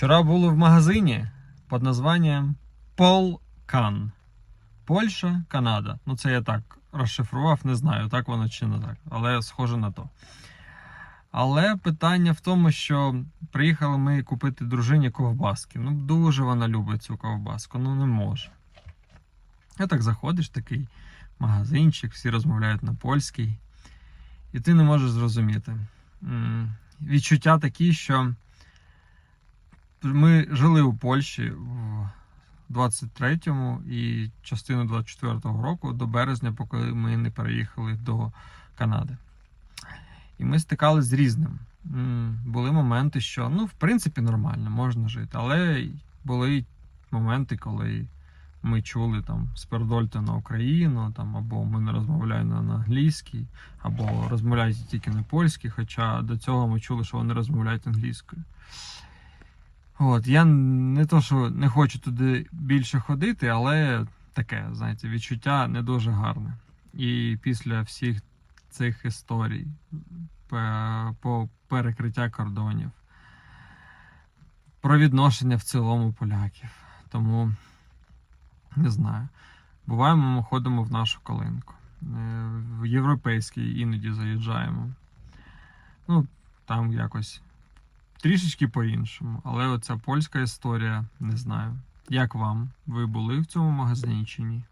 Вчора були в магазині під названням Полкан. Польща, Канада. Ну, це я так розшифрував, не знаю, так воно чи не так, але схоже на то. Але питання в тому, що приїхали ми купити дружині ковбаски. Ну, дуже вона любить цю ковбаску, ну не може. Я так заходиш, такий магазинчик, всі розмовляють на польській, і ти не можеш зрозуміти. Відчуття такі, що ми жили у Польщі в 23-му і частину 24-го року до березня, поки ми не переїхали до Канади. І ми стикалися з різним. Були моменти, що ну, в принципі, нормально, можна жити. Але були моменти, коли ми чули там спердольте на Україну, там, або ми не розмовляємо на англійській, або розмовляють тільки на польській, хоча до цього ми чули, що вони розмовляють англійською. От, я не то, що не хочу туди більше ходити, але таке, знаєте, відчуття не дуже гарне. І після всіх цих історій по перекриття кордонів, про відношення в цілому поляків. Тому не знаю. Буває, ми ходимо в нашу калинку. Е, В європейський іноді заїжджаємо. Ну, там якось трішечки по-іншому. Але оця польська історія, не знаю. Як вам? Ви були в цьому магазині чи ні?